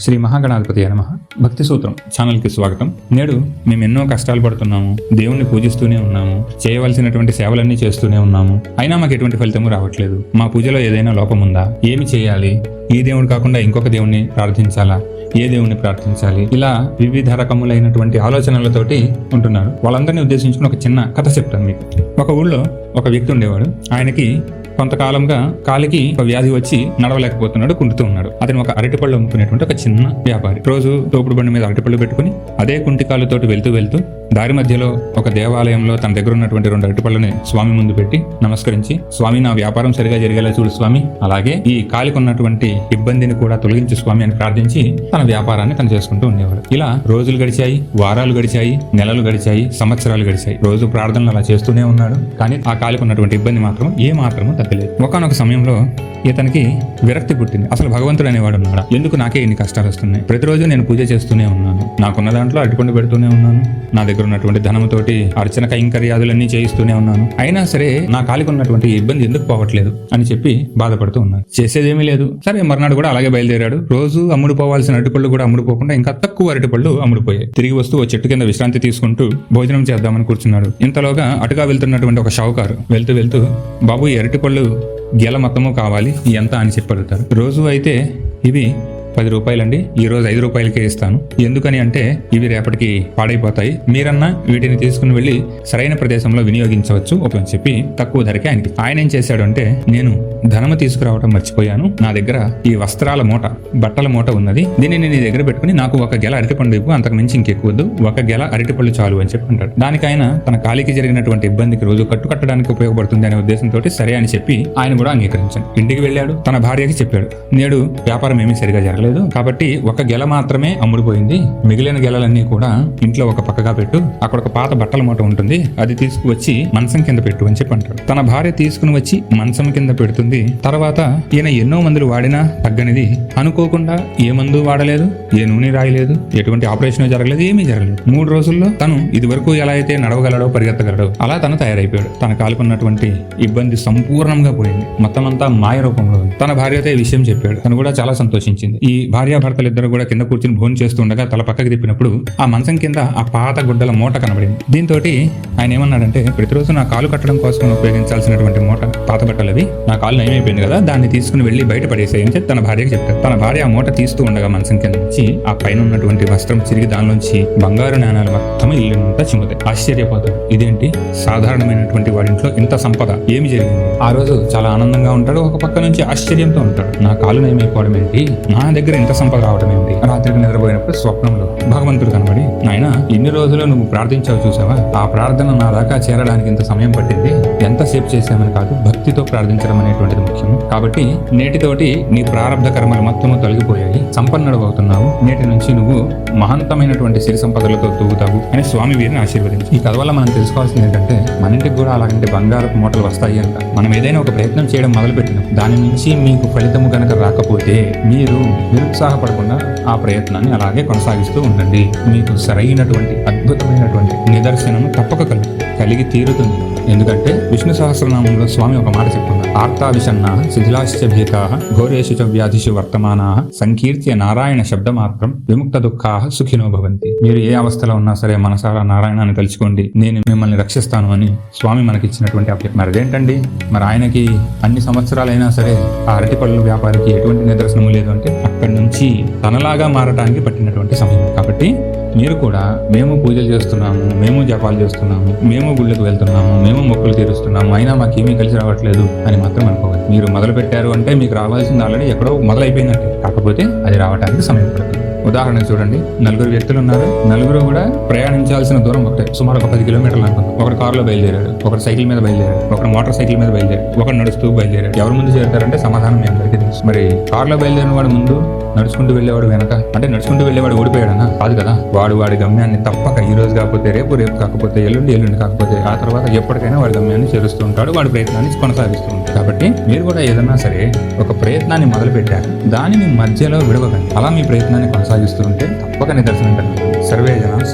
శ్రీ మహాగణాధిపతి నమ భక్తి సూత్రం ఛానల్కి స్వాగతం. నేడు మేము ఎన్నో కష్టాలు పడుతున్నాము దేవుణ్ణి పూజిస్తూనే ఉన్నాము చేయవలసినటువంటి సేవలన్నీ చేస్తూనే ఉన్నాము. అయినా మాకు ఎటువంటి ఫలితము రావట్లేదు. మా పూజలో ఏదైనా లోపం ఉందా? ఏమి చేయాలి? ఈ దేవుడు కాకుండా ఇంకొక దేవుణ్ణి ప్రార్థించాలా? ఏ దేవుణ్ణి ప్రార్థించాలి? ఇలా వివిధ రకములైనటువంటి ఆలోచనలతోటి ఉంటున్నారు. వాళ్ళందరినీ ఉద్దేశించుకుని ఒక చిన్న కథ చెప్తాను మీకు. ఒక ఊళ్ళో ఒక వ్యక్తి ఉండేవాడు. ఆయనకి కొంతకాలంగా కాలికి ఒక వ్యాధి వచ్చి నడవలేకపోతున్నాడు కుంటుతూ ఉన్నాడు. అతను ఒక అరటిపళ్ళు అమ్ముకునేటువంటి ఒక చిన్న వ్యాపారి. రోజు తోపుడు బండి మీద అరటిపళ్ళు పెట్టుకుని అదే కుంటికాలతోటి వెళ్తూ వెళ్తూ దారి మధ్యలో ఒక దేవాలయంలో తన దగ్గర ఉన్నటువంటి రెండు అరటిపళ్ళని స్వామి ముందు పెట్టి నమస్కరించి స్వామి నా వ్యాపారం సరిగా జరిగేలా చూడు స్వామి. అలాగే ఈ కాలికి ఉన్నటువంటి ఇబ్బందిని కూడా తొలగించు స్వామి అని ప్రార్థించి తన వ్యాపారాన్ని తను చేసుకుంటూ ఉండేవాడు. ఇలా రోజులు గడిచాయి వారాలు గడిచాయి నెలలు గడిచాయి సంవత్సరాలు గడిచాయి. రోజు ప్రార్థనలు అలా చేస్తూనే ఉన్నాడు. కానీ ఆ కాలికి ఉన్నటువంటి ఇబ్బంది మాత్రం ఏ మాత్రము తెలియదు ఒకనొక సమయంలో ఇతనికి విరక్తి పుట్టింది. అసలు భగవంతుడు అనేవాడు ఉన్నాడా? ఎందుకు నాకే ఇన్ని కష్టాలు వస్తున్నాయి? ప్రతిరోజు నేను పూజ చేస్తూనే ఉన్నాను. నాకున్న దాంట్లో అరటిపండు పెడుతూనే ఉన్నాను. నా దగ్గర ఉన్నటువంటి ధనంతోటి అర్చన కైంకర్యాదులన్నీ చేయిస్తూనే ఉన్నాను. అయినా సరే నా కాలికి ఉన్నటువంటి ఇబ్బంది ఎందుకు పోవట్లేదు అని చెప్పి బాధపడుతూ ఉన్నాను. చేసేదేమీ లేదు. సరే మర్నాడు కూడా అలాగే బయలుదేరాడు. రోజు అమ్ముడు పోవాల్సిన అరటిపళ్ళు కూడా అమ్ముడుపోకుండా ఇంకా తక్కువ అరటిపళ్ళు అమ్ముడుపోయాయి. తిరిగి వస్తూ ఓ చెట్టు కింద విశ్రాంతి తీసుకుంటూ భోజనం చేద్దామని కూర్చున్నాడు. ఇంతలోగా అటుగా వెళ్తున్నటువంటి ఒక షావుకారు వెళ్తూ వెళ్తూ బాబు ఈ అరటిపళ్ళు గెల మొత్తము కావాలి ఎంత అని చెప్పి అడుగుతారు రోజు అయితే ఇవి పది రూపాయలండి. ఈ రోజు ఐదు రూపాయలకే ఇస్తాను. ఎందుకని అంటే ఇవి రేపటికి పాడైపోతాయి. మీరన్నా వీటిని తీసుకుని వెళ్ళి సరైన ప్రదేశంలో వినియోగించవచ్చు అని చెప్పి తక్కువ ధరకే ఆయనకి. ఆయన ఏం చేశాడు అంటే నేను ధనము తీసుకురావడం మర్చిపోయాను. నా దగ్గర ఈ వస్త్రాల మూట బట్టల మూట ఉన్నది. దీనిని నీ దగ్గర పెట్టుకుని నాకు ఒక గెల అరటిపండు ఇవ్వు అంతకు మించి ఇంకెక్కువద్దు ఒక గెల అరటిపళ్ళు చాలు అని చెప్పి అంటాడు. దానికి తన కాలికి జరిగినటువంటి ఇబ్బందికి రోజు కట్టు కట్టడానికి ఉపయోగపడుతుంది అనే ఉద్దేశంతో సరే అని చెప్పి ఆయన కూడా అంగీకరించాడు. ఇంటికి వెళ్ళాడు తన భార్యకి చెప్పాడు. నేడు వ్యాపారం ఏమీ సరిగా జరగలేదు. కాబట్టి ఒక గెల మాత్రమే అమ్ముడుపోయింది. మిగిలిన గెలలన్నీ కూడా ఇంట్లో ఒక పక్కగా పెట్టు. అక్కడ ఒక పాత బట్టల మూట ఉంటుంది. అది తీసుకువచ్చి మంచం కింద పెట్టు అని చెప్పి అంటాడు. తన భార్య తీసుకుని వచ్చి మంచం కింద పెడుతుంది. తర్వాత ఈయన ఎన్నో మందులు వాడినా తగ్గనిది అనుకోకుండా ఏ మందు వాడలేదు ఏ నూనె రాయలేదు ఎటువంటి ఆపరేషన్ జరగలేదు ఏమీ జరగలేదు. మూడు రోజుల్లో తను ఇది వరకు ఎలా అయితే నడవగలడో పరిగెత్తగలడో అలా తను తయారైపోయాడు. తన కాలుకున్నటువంటి ఇబ్బంది సంపూర్ణంగా పోయింది. మొత్తం అంతా మాయ రూపంలో తన భార్యతో ఈ విషయం చెప్పాడు. తను కూడా చాలా సంతోషించింది. ఈ ఈ భార్యాభర్తలు ఇద్దరు కూడా కింద కూర్చుని భోజనం చేస్తుండగా తల పక్కకి తిప్పినప్పుడు ఆ మంచం కింద ఆ పాత గుడ్డల మూట కనబడింది. దీంతో ఆయన ఏమన్నాడంటే ప్రతిరోజు నా కాలు కట్టడం కోసం ఉపయోగించాల్సినటువంటి మూట పాత బట్టలవి నా కాలు నయమైపోయింది కదా దాన్ని తీసుకుని వెళ్ళి బయట పడేసేయని చెప్పి తన భార్యకి చెప్తాడు తన భార్య ఆ మూట తీస్తూ ఉండగా మంచం కింద నుంచి ఆ పైన ఉన్నటువంటి వస్త్రం చిరిగి దానిలోంచి బంగారు నాణాలు మొత్తం ఇల్లు చిమ్ముతాయి. ఆశ్చర్యపోతాడు. ఇదేంటి? సాధారణమైనటువంటి వాడింట్లో ఇంత సంపద ఏమి జరిగింది? ఆ రోజు చాలా ఆనందంగా ఉంటాడు ఒక పక్క నుంచి ఆశ్చర్యంతో ఉంటాడు. నా కాలు నయమైపోవడం ఏంటి? నా దగ్గర ఇంత సంపద రావడం ఏంటి రాత్రికి నిద్రపోయినప్పుడు స్వప్నంలో భగవంతుడు కనబడి నాయన ఇన్ని రోజులు నువ్వు ప్రార్థించావు చూసావా? ఆ ప్రార్థన నా దాకా చేరడానికి ఇంత సమయం పట్టింది. ఎంతసేపు చేశామని కాదు భక్తితో ప్రార్థించడం అనేటువంటిది ముఖ్యం కాబట్టి నేటితోటి నీ ప్రారంభ కర్మలు మొత్తము తొలగిపోయాయి. సంపన్నుడు అవుతున్నావు. నేటి నుంచి నువ్వు మహంతమైనటువంటి సిరి సంపదలతో తూగుతావు అని స్వామి వీరిని ఆశీర్వదించి. ఈ కథ వల్ల మనం తెలుసుకోవాల్సింది ఏంటంటే మన ఇంటికి కూడా అలాంటి బంగారపు మూటలు వస్తాయి అంట. మనం ఏదైనా ఒక ప్రయత్నం చేయడం మొదలుపెట్టినాం. దాని నుంచి మీకు ఫలితము కనుక రాకపోతే మీరు నిరుత్సాహపడకుండా ఆ ప్రయత్నాన్ని అలాగే కొనసాగిస్తూ ఉండండి. మీకు సరైనటువంటి అద్భుతమైనటువంటి నిదర్శనం తప్పక కలిగి తీరుతుంది. ఎందుకంటే విష్ణు సహస్రనామంలో స్వామి ఒక మాట చెప్తున్నారు ఆర్తావిషన్న శిథిలాశ్చ భీతా ఘోరేషు చ వ్యాధిషు వర్తమానా సంకీర్త్య నారాయణ శబ్దమాత్రం విముక్త దుఃఖా సుఖినో భవంతి మీరు ఏ అవస్థలో ఉన్నా సరే మనసారా నారాయణాన్ని తలుచుకోండి. నేను మిమ్మల్ని రక్షిస్తాను అని స్వామి మనకిచ్చినటువంటి అప్పటి మరి అదేంటండి మరి ఆయనకి అన్ని సంవత్సరాలైనా సరే ఆ అరటిపళ్ళు వ్యాపారికి ఎటువంటి నిదర్శనము లేదు అంటే అక్కడి నుంచి తనలాగా మారటానికి పట్టినటువంటి సమయం. కాబట్టి మీరు కూడా మేము పూజలు చేస్తున్నాము మేము జపాలు చేస్తున్నాము మేము గుళ్ళకి వెళ్తున్నాము మేము మొక్కులు తీరుస్తున్నాము అయినా మాకేమీ కలిసి రావట్లేదు అని మాత్రం అనుకోవాలి మీరు మొదలు పెట్టారు అంటే మీకు రావాల్సింది ఆల్రెడీ ఎక్కడో మొదలైపోయిందంటే కాకపోతే అది రావడానికి సమయం పడుతుంది. ఉదాహరణ చూడండి నలుగురు వ్యక్తులు ఉన్నారు. నలుగురు కూడా ప్రయాణించాల్సిన దూరం ఒకటే. సుమారు ఒక పది కిలోమీటర్లు అనుకుందాం. ఒకరు కారులో బయలుదేరాడు ఒకరు సైకిల్ మీద బయలుదేరాడు ఒకరు మోటార్ సైకిల్ మీద బయలుదేరాడు ఒకరు నడుస్తూ బయలుదేరాడు ఎవరు ముందు చేరుతారంటే సమాధానం మీ అందరికీ తెలుసు మరి కారులో బయలుదేరిన వాడు ముందు నడుచుకుంటూ వెళ్ళేవాడు వెనక? అంటే నడుచుకుంటూ వెళ్ళేవాడు ఓడిపోయాడనా? కాదు కదా. వాడు వాడి గమ్యాన్ని తప్పక ఈరోజు కాకపోతే రేపు రేపు కాకపోతే ఎల్లుండి ఎల్లుండి కాకపోతే ఆ తర్వాత ఎప్పటికైనా వాడి గమ్యాన్ని చేరుస్తూ ఉంటాడు వాడి ప్రయత్నాన్ని కొనసాగిస్తూ ఉంటాడు. కాబట్టి మీరు కూడా ఏదన్నా సరే ఒక ప్రయత్నాన్ని మొదలు పెట్టారు దానిని మధ్యలో విడవకండి. అలా మీ ప్రయత్నాన్ని కొనసాగిస్తూ ఉంటే తప్పక నిదర్శనం కలిగి సర్వే జన